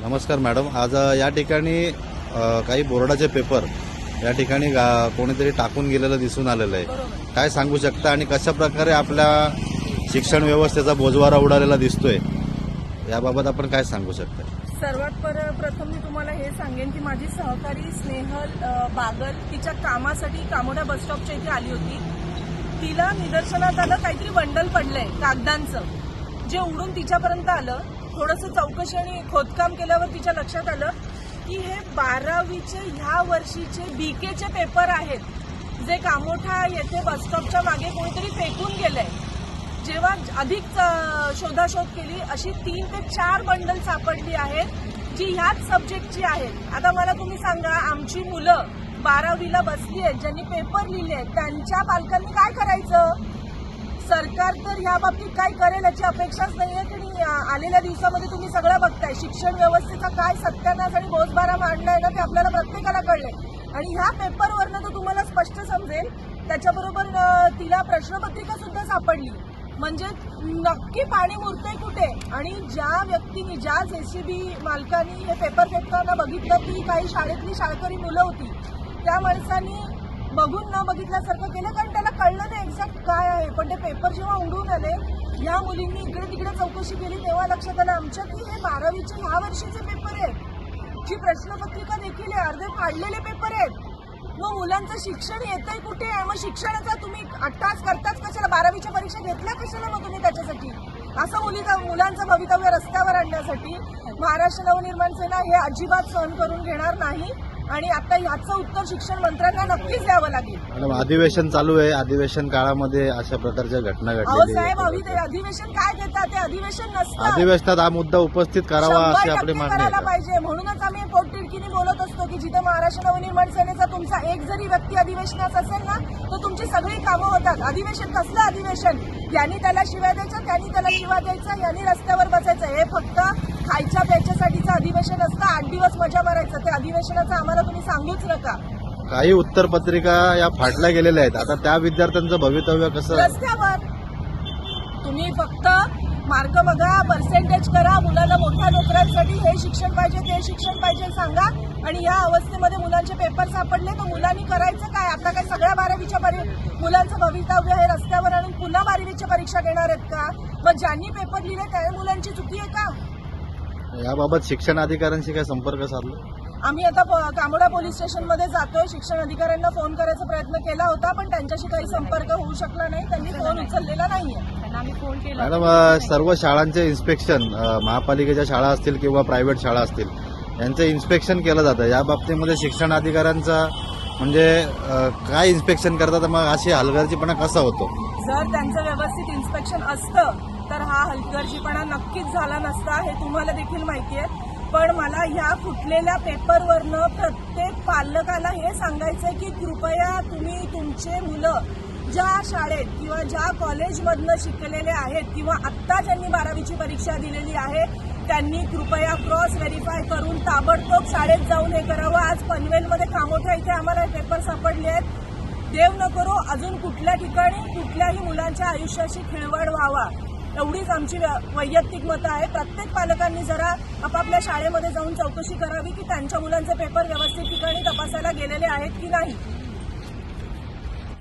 नमस्कार मॅडम. आज या ठिकाणी काही बोर्डाचे पेपर या ठिकाणी कोणीतरी टाकून गेलेलं दिसून आलेलं आहे. काय सांगू शकता आणि कशा प्रकारे आपल्या शिक्षण व्यवस्थेचा बोजवारा उडालेला दिसतोय? याबाबत आपण काय सांगू शकता? सर्वात पर प्रथम मी तुम्हाला हे सांगेन की माझी सहकारी स्नेहल बागल तिच्या कामासाठी कामोडा बस स्टॉपच्या इथे आली होती. तिला निदर्शनात आलं काहीतरी बंडल पडलंय कागदांचं. जे उडून तिच्यापर्यंत आलं थोडंसं चौकशी आणि खोदकाम केल्यावर तिच्या लक्षात आलं की हे बारावीचे ह्या वर्षीचे बीकेचे पेपर आहेत. जे कामोठा येथे बसस्टॉपच्या मागे कोणीतरी फेकून गेलंय. जेव्हा अधिक शोधाशोध केली अशी तीन ते चार बंडल सापडली आहेत जी ह्याच सब्जेक्टची आहेत. आता मला तुम्ही सांगा आमची मुलं बारावीला बसली आहेत ज्यांनी पेपर लिहिले आहेत त्यांच्या पालकांनी काय करायचं? सरकार तर ह्या बाबतीत काय करेल याची अपेक्षाच नाही आहे की आलेल्या दिवसामध्ये तुम्ही सगळं बघताय. शिक्षण व्यवस्थेचा काय सत्यानाश आणि बोजबारा मांडलाय ना ते आपल्याला प्रत्येकाला कळलंय. आणि ह्या पेपरवरनं तर तुम्हाला स्पष्ट समजेल. त्याच्याबरोबर तिला प्रश्नपत्रिका सुद्धा सापडली. म्हणजे नक्की पाणी मुरते कुठे? आणि ज्या व्यक्तींनी ज्या जेसीबी मालकानी हे पेपर फेकताना बघितलं ती काही शाळेतली शाळकरी मुलं होती त्या माणसानी बघून न बघितल्यासारखं केलं. कारण त्याला कळलं नाही एक्झॅक्ट काय आहे. पण ते पेपर जेव्हा उडून आले या मुलींनी इकडे तिकडे चौकशी केली तेव्हा लक्षात आलं आमच्या की हे बारावीचे ह्या वर्षीचे पेपर आहेत. जी प्रश्नपत्रिका देखील आहे अर्धे फाडलेले पेपर आहेत. मग मुलांचं शिक्षण येतंय कुठे? आहे मग शिक्षणाचा तुम्ही अट्टास करताच कशाला? बारावीच्या परीक्षा घेतल्या कशाला मग तुम्ही त्याच्यासाठी? असं मुलीचा मुलांचं भवितव्य रस्त्यावर आणण्यासाठी महाराष्ट्र नवनिर्माण सेना हे अजिबात सहन करून घेणार नाही. आणि आता ह्याचं उत्तर शिक्षण मंत्र्यांना नक्कीच द्यावं लागेल. अधिवेशन चालू आहे. अधिवेशन काळामध्ये अशा प्रकारच्या घटना अहो घडलेल्या साहेब आहेत. अभि ते अधिवेशन काय देतात ते अधिवेशन नसतं. अधिवेशनात हा मुद्दा उपस्थित करावा अशी शंभर आपली मागणी पाहिजे. म्हणूनच आम्ही पोटतिडकीने बोलत असतो की जिथे महाराष्ट्र नवनिर्माण सेनेचा तुमचा एक जरी व्यक्ती अधिवेशनात असेल ना तर तुमची सगळी कामं होतात. अधिवेशन कसलं अधिवेशन? यांनी त्याला शिव्या द्यायच्या त्यांनी त्याला शिव्या द्यायचा यांनी रस्त्यावर बसायचं. हे फक्त खायच्या प्यायच्यासाठीचं अधिवेशन असतं. आठ दिवस मजा मारायचं. ते अधिवेशनाचं आम्हाला तुम्ही सांगूच नका. काही उत्तर पत्रिका या फाटल्या गेलेल्या आहेत. आता त्या विद्यार्थ्यांचं भवितव्य कसं? रस्त्यावर. तुम्ही फक्त मार्क बघा पर्सेंटेज करा. मुलांना मोठ्या नोकऱ्यांसाठी हे शिक्षण पाहिजे ते शिक्षण पाहिजे सांगा. आणि या अवस्थेमध्ये मुलांचे पेपर सापडले तर मुलांनी करायचं काय? आता काय सगळ्या बारावीच्या परी मुलांचं भवितव्य हे रस्त्यावर आणून पुन्हा बारावीच्या परीक्षा घेणार आहेत का? मग ज्यांनी पेपर लिहिले त्या मुलांची चुकी आहे का? याबाबत शिक्षण अधिकाऱ्यांशी काय संपर्क साधला? आम्ही आता कामोडा पोलीस स्टेशनमध्ये जातोय. शिक्षण अधिकाऱ्यांना फोन करायचा प्रयत्न केला होता पण त्यांच्याशी काही संपर्क होऊ शकला नाही. त्यांनी फोन उचललेला नाहीये. त्यांना आम्ही फोन केला. मॅडम सर्व शाळांचे इन्स्पेक्शन महापालिकेच्या शाळा असतील किंवा प्रायव्हेट शाळा असतील यांचं इन्स्पेक्शन केलं जातं. या बाबतीमध्ये शिक्षण अधिकाऱ्यांचा म्हणजे काय इन्स्पेक्शन करतात मग अशी हलगर्जीपणा कसा होतो? जर त्यांचं व्यवस्थित इन्स्पेक्शन असतं तर हा हलगर्जीपणा नक्कीच झाला नसता हे तुम्हाला देखील माहिती आहे. पण मला ह्या फुटलेल्या पेपरवरनं प्रत्येक पालकाला हे सांगायचंय की कृपया तुम्ही तुमचे मुलं ज्या शाळेत किंवा ज्या कॉलेजमधनं शिकलेले आहेत किंवा आत्ता ज्यांनी बारावीची परीक्षा दिलेली आहे त्यांनी कृपया क्रॉस व्हेरीफाय ताबडतोब शाळेत जाऊन हे करावं. आज पनवेलमध्ये खामोठ्या इथे आम्हाला हे पेपर सापडले आहेत. देव न करो अजून कुठल्या ठिकाणी कुठल्याही मुलांच्या आयुष्याशी खिळवाड व्हावा. एवढीच आमची वैयक्तिक मतं आहे प्रत्येक पालकांनी जरा आपापल्या शाळेमध्ये जाऊन चौकशी करावी की त्यांच्या मुलांचे पेपर व्यवस्थित ठिकाणी तपासायला गेलेले आहेत की नाही.